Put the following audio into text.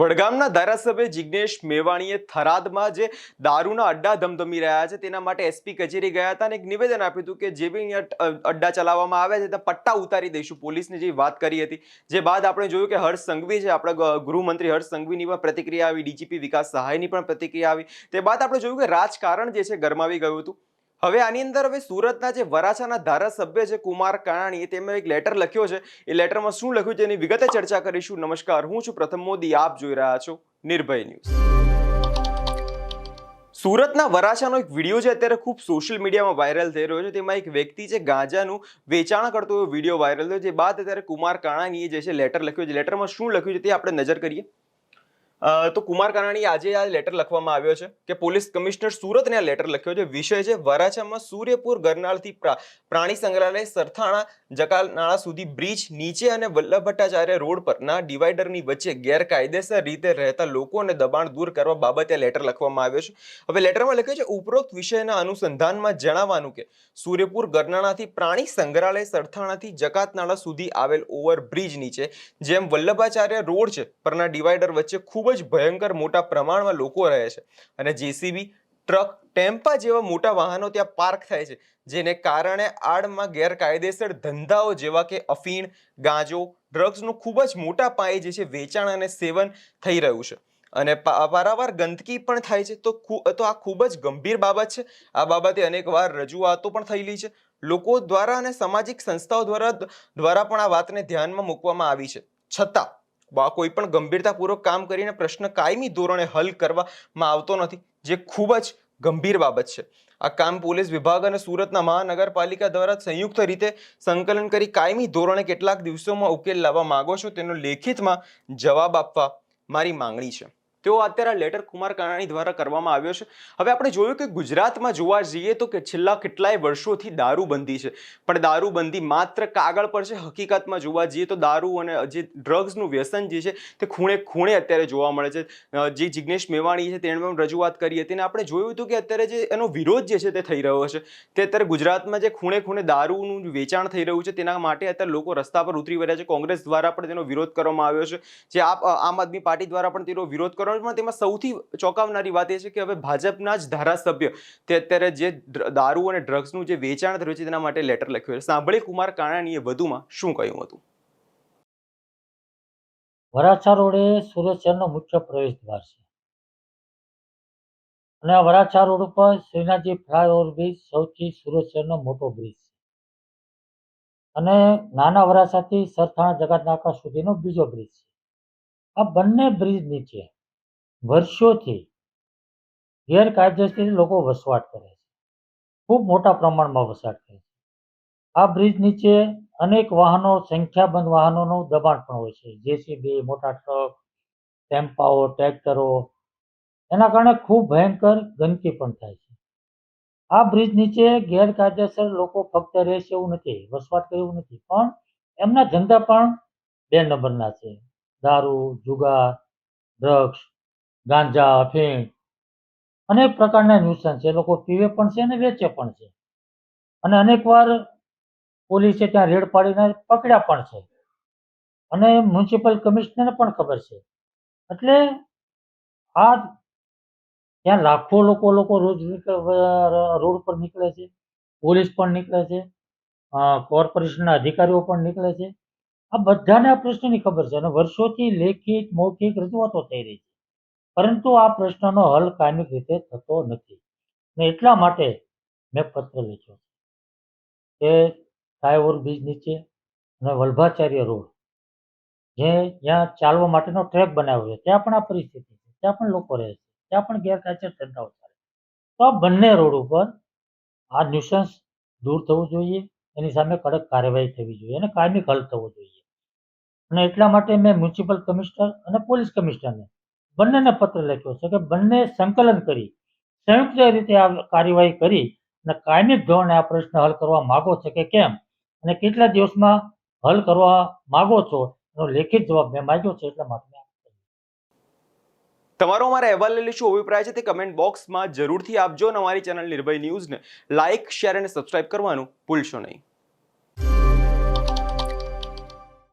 વડગામના ધારાસભ્ય જિજ્ઞેશ મેવાણીએ થરાદમાં જે દારૂના અડ્ડા ધમધમી રહ્યા છે, તેના માટે એસપી કચેરી ગયા હતા અને એક નિવેદન આપ્યું હતું કે જે બી અડ્ડા ચલાવવામાં આવ્યા છે ત્યાં પટ્ટા ઉતારી દઈશું પોલીસની જે વાત કરી હતી. જે બાદ આપણે જોયું કે હર્ષ સંઘવી છે, આપણા ગૃહમંત્રી હર્ષ સંઘવીની પણ પ્રતિક્રિયા આવી, ડીજીપી વિકાસ સહાયની પણ પ્રતિક્રિયા આવી. તે બાદ આપણે જોયું કે રાજકારણ જે છે, ગરમાવી ગયું હતું. હવે આની અંદર હવે સુરતના જે વરાછાના ધારાસભ્ય છે કુમાર કાણાણીએ તેમાં એક લેટર લખ્યો છે. એ લેટરમાં શું લખ્યું છે એની વિગતે ચર્ચા કરીશું. નમસ્કાર, હું છું પ્રથમ મોદી. આપ જોઈ રહ્યા છો નિર્ભય ન્યૂઝ. સુરતના વરાછાનો એક વીડિયો છે, અત્યારે ખૂબ સોશિયલ મીડિયામાં વાયરલ થઈ રહ્યો છે. તેમાં એક વ્યક્તિ છે ગાંજાનું વેચાણ કરતો એવો વીડિયો વાયરલ થયો. જે બાદ અત્યારે કુમાર કાણાણીએ જે છે લેટર લખ્યો છે. લેટરમાં શું લખ્યું છે તે આપણે નજર કરીએ. તો કુમાર કાનાણી આજે આ લેટર લખવામાં આવ્યો છે કે પોલીસ કમિશનર સુરતને આ લેટર લખ્યો છે. વિષય છે વરાછામાં સૂર્યપુર ગરનાળથી પ્રા- પ્રાણી સંગ્રહાલય સરથાણા જકાલનાળા સુધી બ્રિજ નીચે અને વલ્લભ ભટ્ટાચાર્ય રોડ પરના ડિવાઈડરની વચ્ચે ગેરકાયદેસર રીતે રહેતા લોકોને દબાણ દૂર કરવા બાબતે આ લેટર લખવામાં આવ્યો છે. હવે લેટરમાં લખ્યું છે, ઉપરોક્ત વિષયના અનુસંધાનમાં જણાવવાનું કે સૂર્યપુર ગરનાળાથી પ્રાણી સંગ્રહાલય સરથાણાથી જકાતનાળા સુધી આવેલ ઓવરબ્રિજ નીચે, જેમ વલ્લભાચાર્ય રોડ છે પરના ડિવાઈડર વચ્ચે ખૂબ જ ભયંકર મોટા પ્રમાણમાં લોકો રહે છે. અને જેસીબી ટ્રક, ટેમ્પા જેવા મોટા વાહનો ત્યાં પાર્ક થાય છે, જેને કારણે આડમાં ગેરકાયદેસર ધંધાઓ જેવા કે અફીણ, ગાંજો, ડ્રગ્સનું ખૂબ જ મોટા પાયે જે છે વેચાણ અને સેવન થઈ રહ્યું છે. અને વારંવાર ગંદકી પણ થાય છે, તો તો આ ખૂબ જ ગંભીર બાબત છે. આ બાબતે અનેકવાર રજૂઆતો પણ થયેલી છે. લોકો દ્વારા અને સામાજિક સંસ્થાઓ દ્વારા દ્વારા પણ આ વાતને ધ્યાનમાં મૂકવામાં આવી છે. છતાં કોઈ પણ ગંભીરતાપૂર્વક કામ કરીને પ્રશ્ન કાયમી ધોરણે હલ કરવામાં આવતો નથી, જે ખૂબ જ ગંભીર બાબત છે. આ કામ પોલીસ વિભાગ અને સુરતના મહાનગરપાલિકા દ્વારા સંયુક્ત રીતે સંકલન કરી કાયમી ધોરણે કેટલાક દિવસોમાં ઉકેલ લાવવા માંગો છો તેનો લેખિતમાં જવાબ આપવા મારી માંગણી છે. તેઓ અત્યારે લેટર કુમાર કાનાણી દ્વારા કરવામાં આવ્યો છે. હવે આપણે જોયું કે ગુજરાતમાં જોવા જઈએ તો કે છેલ્લા કેટલાય વર્ષોથી દારૂબંધી છે. પણ દારૂબંધી માત્ર કાગળ પર છે, હકીકતમાં જોવા જઈએ તો દારૂ અને જે ડ્રગ્સનું વ્યસન જે છે તે ખૂણે ખૂણે અત્યારે જોવા મળે છે. જે જિજ્ઞેશ મેવાણી છે તેણે પણ રજૂઆત કરી હતી અને આપણે જોયું હતું કે અત્યારે જે એનો વિરોધ જે છે તે થઈ રહ્યો છે. તે અત્યારે ગુજરાતમાં જે ખૂણે ખૂણે દારૂનું વેચાણ થઈ રહ્યું છે તેના માટે અત્યારે લોકો રસ્તા પર ઉતરી રહ્યા છે. કોંગ્રેસ દ્વારા પણ તેનો વિરોધ કરવામાં આવ્યો છે. જે આમ આદમી પાર્ટી દ્વારા પણ તેનો વિરોધ કરવામાં પણ તેમાં સૌથી ચોંકાવનારી વાત એ છે કે હવે ભાજપના જ ધારાસભ્ય તે અત્યારે જે દારૂ અને ડ્રગ્સનું જે વેચાણ થયું છે તેના માટે લેટર લખ્યો છે. સાંભળી કુમાર કાણાણીએ વધુમાં શું કહ્યું હતું? વરાછા રોડ સુરત શહેરનો મુખ્ય પ્રવેશ દ્વાર છે. અને આ વરાછા રોડ ઉપર શ્રીનાથજી ફ્લાયઓવર બ્રિજ સૌથી સુરત શહેરનો મોટો બ્રિજ છે. અને નાના વરાછાથી સરથાણા જગતનાકા સુધીનો બીજો બ્રિજ છે. આ બંને બ્રિજ નીચે વર્ષોથી ગેરકાયદેસર લોકો વસવાટ કરે છે. ખૂબ મોટા પ્રમાણમાં વસવાટ કરે છે. આ બ્રિજ નીચે અનેક વાહનો, સંખ્યાબંધ વાહનોનું દબાણ પણ હોય છે. જેસીબી, મોટા ટ્રક, ટેમ્પાઓ, ટ્રેક્ટરો, એના કારણે ખૂબ ભયંકર ગંદકી પણ થાય છે. આ બ્રિજ નીચે ગેરકાયદેસર લોકો ફક્ત રહેશે એવું નથી, વસવાટ કરે એવું નથી, પણ એમના ધંધા પણ બે નંબરના છે. દારૂ, જુગાર, ડ્રગ્સ ગાંજા અફીણ અનેક પ્રકારના ન્યુસન્સ છે. લોકો પીવે પણ છે અને વેચે પણ છે. અને અનેકવાર પોલીસે ત્યાં રેડ પાડીને પકડ્યા પણ છે. અને મ્યુનિસિપલ કમિશનરને પણ ખબર છે. એટલે આ ત્યાં લાખો લોકો લોકો રોજ રોડ પર નીકળે છે. પોલીસ પણ નીકળે છે. કોર્પોરેશનના અધિકારીઓ પણ નીકળે છે. આ બધાને આ પ્રશ્નની ખબર છે અને વર્ષોથી લેખિત, મૌખિક રજૂઆતો થઈ રહી છે. પરંતુ આ પ્રશ્નનો હલ કાયમિક રીતે થતો નથી. ને એટલા માટે મેં પત્ર લખ્યો કે ફ્લાયઓવર બ્રિજ નીચે અને વલ્ભાચાર્ય રોડ, જે જ્યાં ચાલવા માટેનો ટ્રેક બનાવ્યો છે. ત્યાં પણ આ પરિસ્થિતિ છે. ત્યાં પણ લોકો રહે છે. ત્યાં પણ ગેરકાયદેસર ધંધાઓ ચાલે. તો આ બંને રોડ ઉપર આ ન્યુસન્સ દૂર થવું જોઈએ. એની સામે કડક કાર્યવાહી થવી જોઈએ અને કાયમી હલ થવો જોઈએ. અને એટલા માટે મેં મ્યુનિસિપલ કમિશનર અને પોલીસ કમિશનરને બંનેને પત્ર લખ્યો છે કે બંને સંકલન કરી, સંયુક્ત રીતે આ કાર્યવાહી કરી અને કાયમી ધોરણે આ પ્રશ્ન હલ કરવા માગો છે કે કેમ? અને કેટલા દિવસમાં હલ કરવા માગો છો? એનો લેખિત જવાબ મેં માંગ્યો છે એટલા માટે તમારો અમારા અહેવાલ લઈ શું અભિપ્રાય છે તે કમેન્ટ બોક્સમાં જરૂરથી આપજો અને અમારી ચેનલ નિર્ભય ન્યૂઝને લાઇક શેર અને સબસ્ક્રાઇબ કરવાનું ભૂલશો નહીં.